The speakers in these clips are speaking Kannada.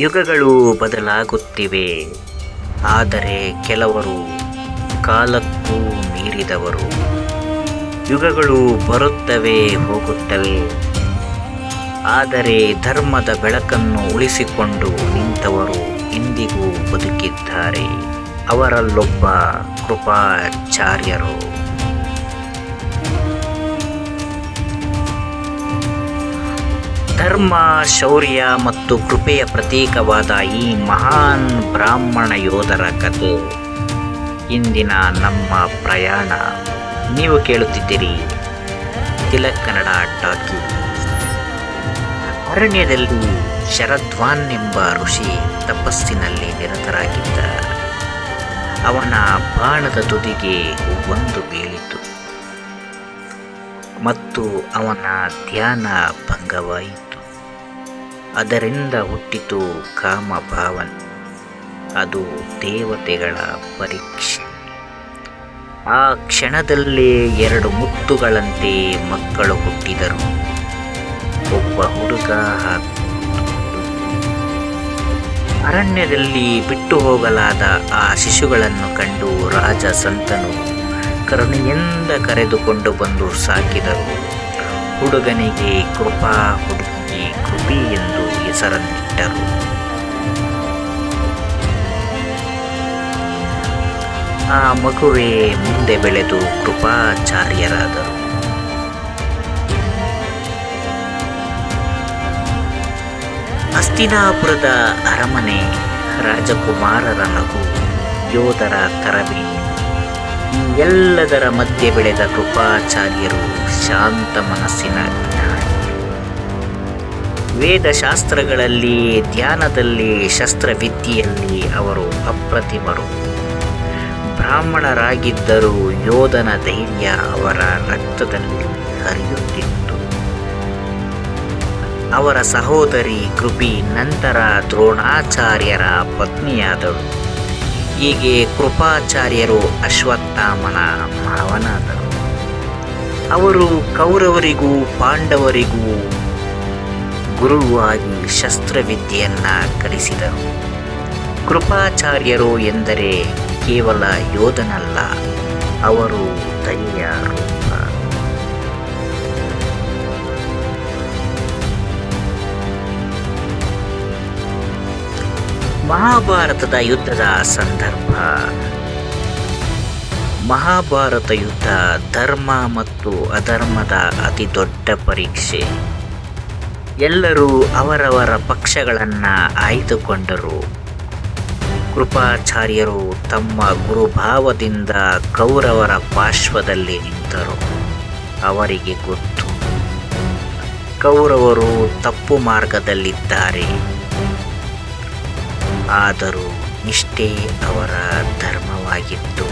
ಯುಗಗಳು ಬದಲಾಗುತ್ತಿವೆ, ಆದರೆ ಕೆಲವರು ಕಾಲಕ್ಕೂ ಮೀರಿದವರು. ಯುಗಗಳು ಬರುತ್ತವೆ, ಹೋಗುತ್ತವೆ, ಆದರೆ ಧರ್ಮದ ಬೆಳಕನ್ನು ಉಳಿಸಿಕೊಂಡು ನಿಂತವರು ಇಂದಿಗೂ ಬದುಕಿದ್ದಾರೆ. ಅವರಲ್ಲೊಬ್ಬ ಕೃಪಾಚಾರ್ಯರು. ಧರ್ಮ, ಶೌರ್ಯ ಮತ್ತು ಕೃಪೆಯ ಪ್ರತೀಕವಾದ ಈ ಮಹಾನ್ ಬ್ರಾಹ್ಮಣ ಯೋಧರ ಕಥೆ. ಇಂದಿನ ನಮ್ಮ ಪ್ರಯಾಣ. ನೀವು ಕೇಳುತ್ತಿದ್ದೀರಿ ತಿಲಕನ್ನಡ ಟಾಕಿ ಅರಣ್ಯದಲ್ಲಿ ಶರದ್ವಾನ್ ಎಂಬ ಋಷಿ ತಪಸ್ಸಿನಲ್ಲಿ ನಿರತರಾಗಿದ್ದ. ಅವನ ಬಾಣದ ತುದಿಗೆ ಒಂದು ಬೀಳಿತು ಮತ್ತು ಅವನ ಧ್ಯಾನ ಭಂಗವಾಯಿತು. ಅದರಿಂದ ಹುಟ್ಟಿತು ಕಾಮ ಭಾವನೆ ಅದು ದೇವತೆಗಳ ಪರೀಕ್ಷೆ. ಆ ಕ್ಷಣದಲ್ಲೇ ಎರಡು ಮುತ್ತುಗಳಂತೆ ಮಕ್ಕಳು ಹುಟ್ಟಿದರು. ಒಬ್ಬ ಹುಡುಗ ಅರಣ್ಯದಲ್ಲಿ ಬಿಟ್ಟು ಹೋಗಲಾದ ಆ ಶಿಶುಗಳನ್ನು ಕಂಡು ರಾಜ ಸಂತನು ಕರುಣೆಯಿಂದ ಕರೆದುಕೊಂಡು ಬಂದು ಸಾಕಿದರು. ಹುಡುಗನಿಗೆ ಕೃಪಾ ಹುಡುಗಿ ಕೃಪಿ ಎಂದು ಹೆಸರನ್ನಿಟ್ಟರು ಆ ಮಗುವೇ ಮುಂದೆ ಬೆಳೆದು ಕೃಪಾಚಾರ್ಯರಾದರು. ಹಸ್ತಿನಾಪುರದ ಅರಮನೆ ರಾಜಕುಮಾರರ ನಗು ಯೋಧರ ತರಬೇತಿ ಎಲ್ಲದರ ಮಧ್ಯೆ ಬೆಳೆದ ಕೃಪಾಚಾರ್ಯರು ಶಾಂತ ಮನಸ್ಸಿನ ವೇದಶಾಸ್ತ್ರಗಳಲ್ಲಿ, ಧ್ಯಾನದಲ್ಲಿ, ಶಸ್ತ್ರವಿದ್ಯೆಯಲ್ಲಿ ಅವರು ಅಪ್ರತಿಮರು. ಬ್ರಾಹ್ಮಣರಾಗಿದ್ದರೂ ಯೋಧನ ಧೈರ್ಯ ಅವರ ರಕ್ತದಲ್ಲಿ ಹರಿಯುತ್ತಿತ್ತು. ಅವರ ಸಹೋದರಿ ಕೃಪಿ ನಂತರ ದ್ರೋಣಾಚಾರ್ಯರ ಪತ್ನಿಯಾದಳು. ಹೀಗೆ ಕೃಪಾಚಾರ್ಯರು ಅಶ್ವತ್ಥಾಮನ ಮಾವನಾದರು ಅವರು ಕೌರವರಿಗೂ ಪಾಂಡವರಿಗೂ ಗುರುವಾಗಿ ಶಸ್ತ್ರವಿದ್ಯೆಯನ್ನು ಕಲಿಸಿದರು. ಕೃಪಾಚಾರ್ಯರು ಎಂದರೆ ಕೇವಲ ಯೋಧನಲ್ಲ, ಅವರು ದಯೆಯ ಮಹಾಭಾರತದ ಯುದ್ಧದ ಸಂದರ್ಭ. ಮಹಾಭಾರತ ಯುದ್ಧ ಧರ್ಮ ಮತ್ತು ಅಧರ್ಮದ ಅತಿ ದೊಡ್ಡ ಪರೀಕ್ಷೆ. ಎಲ್ಲರೂ ಅವರವರ ಪಕ್ಷಗಳನ್ನು ಆಯ್ದುಕೊಂಡರು. ಕೃಪಾಚಾರ್ಯರು ತಮ್ಮ ಗುರುಭಾವದಿಂದ ಕೌರವರ ಪಾರ್ಶ್ವದಲ್ಲಿ ನಿಂತರು. ಅವರಿಗೆ ಗೊತ್ತು. ಕೌರವರು ತಪ್ಪು ಮಾರ್ಗದಲ್ಲಿದ್ದಾರೆ. ಆದರೂ ನಿಷ್ಠೆ ಅವರ ಧರ್ಮವಾಗಿತ್ತು.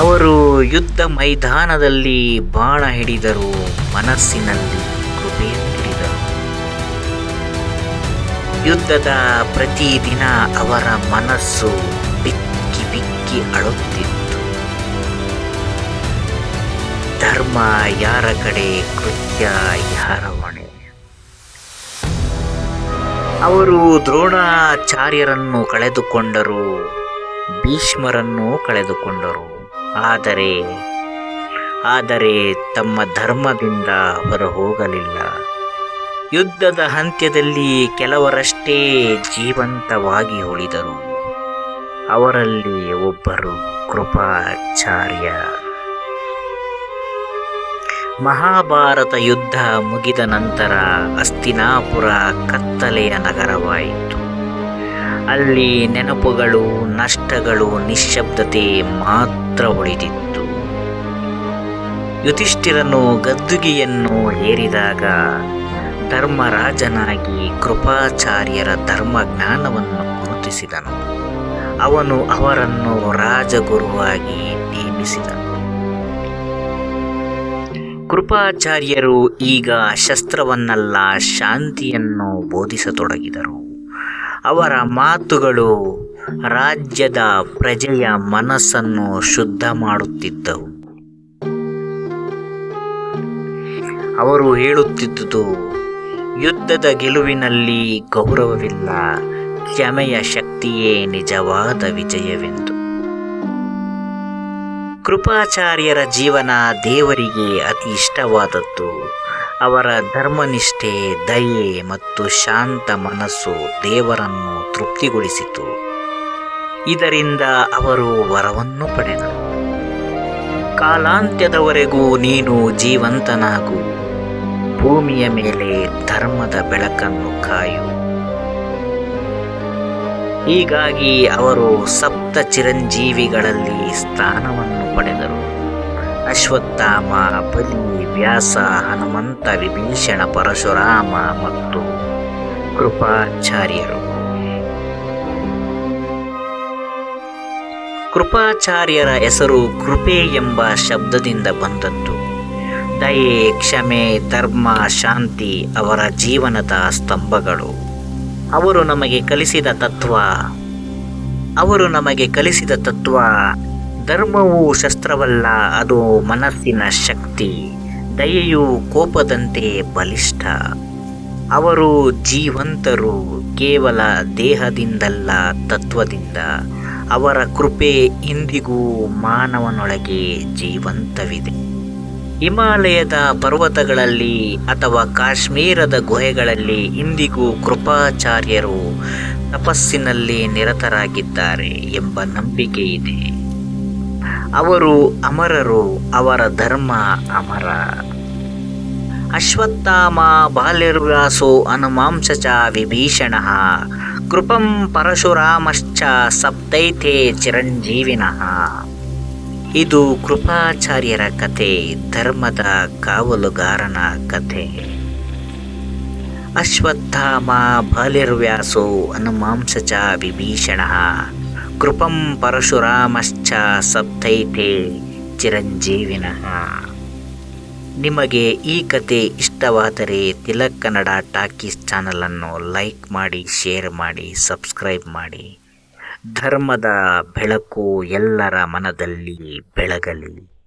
ಅವರು ಯುದ್ಧ ಮೈದಾನದಲ್ಲಿ ಬಾಣ ಹಿಡಿದರು ಮನಸ್ಸಿನಲ್ಲಿ ಯುದ್ಧದ ಪ್ರತಿದಿನ ಅವರ ಮನಸ್ಸು ಬಿಕ್ಕಿ ಬಿಕ್ಕಿ ಅಳುತ್ತಿತ್ತು. ಧರ್ಮ ಯಾರ ಕಡೆ, ಕೃತ್ಯ ಯಾರ ಹೊಣೆ? ಅವರು ದ್ರೋಣಾಚಾರ್ಯರನ್ನು ಕಳೆದುಕೊಂಡರು, ಭೀಷ್ಮರನ್ನು ಕಳೆದುಕೊಂಡರು. ಆದರೆ ಆದರೆ ತಮ್ಮ ಧರ್ಮದಿಂದ ಹೊರ ಹೋಗಲಿಲ್ಲ ಯುದ್ಧದ ಅಂತ್ಯದಲ್ಲಿ ಕೆಲವರಷ್ಟೇ ಜೀವಂತವಾಗಿ ಉಳಿದರು. ಅವರಲ್ಲಿ ಒಬ್ಬರು ಕೃಪಾಚಾರ್ಯ. ಮಹಾಭಾರತ ಯುದ್ಧ ಮುಗಿದ ನಂತರ ಅಸ್ತಿನಾಪುರ ಕತ್ತಲೆಯ ನಗರವಾಯಿತು. ಅಲ್ಲಿ ನೆನಪುಗಳು, ನಷ್ಟಗಳು, ನಿಶ್ಶಬ್ದತೆ ಮಾತ್ರ ಉಳಿದಿತ್ತು. ಯುಧಿಷ್ಠಿರನು ಗದ್ದುಗೆಯನ್ನು ಏರಿದಾಗ ಧರ್ಮರಾಜನಾಗಿ ಕೃಪಾಚಾರ್ಯರ ಧರ್ಮಜ್ಞಾನವನ್ನು ಗುರುತಿಸಿದನು. ಅವನು ಅವರನ್ನು ರಾಜಗುರುವಾಗಿ ನೇಮಿಸಿದನು. ಕೃಪಾಚಾರ್ಯರು ಈಗ ಶಸ್ತ್ರವನ್ನಲ್ಲ, ಶಾಂತಿಯನ್ನು ಬೋಧಿಸತೊಡಗಿದರು. ಅವರ ಮಾತುಗಳು ರಾಜ್ಯದ ಪ್ರಜೆಯ ಮನಸ್ಸನ್ನು ಶುದ್ಧ ಮಾಡುತ್ತಿದ್ದವು. ಅವರು ಹೇಳುತ್ತಿದ್ದುದು ಯುದ್ಧದ ಗೆಲುವಿನಲ್ಲಿ ಗೌರವವಿಲ್ಲ. ಕ್ಷಮೆಯ ಶಕ್ತಿಯೇ ನಿಜವಾದ ವಿಜಯವೆಂದು. ಕೃಪಾಚಾರ್ಯರ ಜೀವನ ದೇವರಿಗೆ ಅತಿ ಇಷ್ಟವಾದದ್ದು. ಅವರ ಧರ್ಮನಿಷ್ಠೆ, ದಯೆ ಮತ್ತು ಶಾಂತ ಮನಸ್ಸು ದೇವರನ್ನು ತೃಪ್ತಿಗೊಳಿಸಿತು. ಇದರಿಂದ ಅವರು ವರವನ್ನು ಪಡೆದರು. ಕಾಲಾಂತ್ಯದವರೆಗೂ ನೀನು ಜೀವಂತನಾಗು. ಭೂಮಿಯ ಮೇಲೆ ಧರ್ಮದ ಬೆಳಕನ್ನು ಕಾಯು. ಹೀಗಾಗಿ ಅವರು ಸಪ್ತ ಚಿರಂಜೀವಿಗಳಲ್ಲಿ ಸ್ಥಾನವನ್ನು ಪಡೆದರು. ಅಶ್ವತ್ಥಾಮ, ಬಲಿ, ವ್ಯಾಸ, ಹನುಮಂತ, ವಿಭೀಷಣ, ಪರಶುರಾಮ ಮತ್ತು ಕೃಪಾಚಾರ್ಯರು. ಕೃಪಾಚಾರ್ಯರ ಹೆಸರು ಕೃಪೆ ಎಂಬ ಶಬ್ದದಿಂದ ಬಂದದ್ದು. ದಯೆ ಕ್ಷಮೆ, ಧರ್ಮ, ಶಾಂತಿ ಅವರ ಜೀವನದ ಸ್ತಂಭಗಳು. ಅವರು ನಮಗೆ ಕಲಿಸಿದ ತತ್ವ, ಅವರು ನಮಗೆ ಕಲಿಸಿದ ತತ್ವ, ಧರ್ಮವು ಶಸ್ತ್ರವಲ್ಲ, ಅದು ಮನಸ್ಸಿನ ಶಕ್ತಿ, ದಯೆಯು ಕೋಪದಂತೆ ಬಲಿಷ್ಠ. ಅವರು ಜೀವಂತರು, ಕೇವಲ ದೇಹದಿಂದಲ್ಲ, ತತ್ವದಿಂದ. ಅವರ ಕೃಪೆ ಇಂದಿಗೂ ಮಾನವನೊಳಗೆ ಜೀವಂತವಿದೆ. ಹಿಮಾಲಯದ ಪರ್ವತಗಳಲ್ಲಿ ಅಥವಾ ಕಾಶ್ಮೀರದ ಗುಹೆಗಳಲ್ಲಿ ಇಂದಿಗೂ ಕೃಪಾಚಾರ್ಯರು ತಪಸ್ಸಿನಲ್ಲಿ ನಿರತರಾಗಿದ್ದಾರೆ ಎಂಬ ನಂಬಿಕೆ ಇದೆ. ಅವರು ಅಮರರು, ಅವರ ಧರ್ಮ ಅಮರ. ಅಶ್ವತ್ಥಾಮ ಬಾಲ್ಯರ್ವಾಸೋ ಅನುಮಾಂಸಚ ವಿಭೀಷಣ, ಕೃಪಂ ಪರಶುರಾಮಶ್ಚ ಸಪ್ತೈತೆ ಚಿರಂಜೀವಿನಃ. ಇದು ಕೃಪಾಚಾರ್ಯರ ಕಥೆ, ಧರ್ಮದ ಕಾವಲುಗಾರನ ಕಥೆ. ಅಶ್ವತ್ಥಾಮ ಬಾಲಿರ್ವ್ಯಾಸೋ ಚ ವಿಭೀಷಣ, ಕೃಪಂ ಪರಶುರಾಮಶ್ಚ ಸಪ್ತೈತೆ ಚಿರಂಜೀವಿನಃ. ನಿಮಗೆ ಈ ಕತೆ ಇಷ್ಟವಾದರೆ ತಿಲಕ್ ಕನ್ನಡ ಟಾಕೀಸ್ ಚಾನಲನ್ನು ಲೈಕ್ ಮಾಡಿ, ಶೇರ್ ಮಾಡಿ, ಸಬ್ಸ್ಕ್ರೈಬ್ ಮಾಡಿ. ಧರ್ಮದ ಬೆಳಕು ಎಲ್ಲರ ಮನದಲ್ಲಿ ಬೆಳಗಲಿ.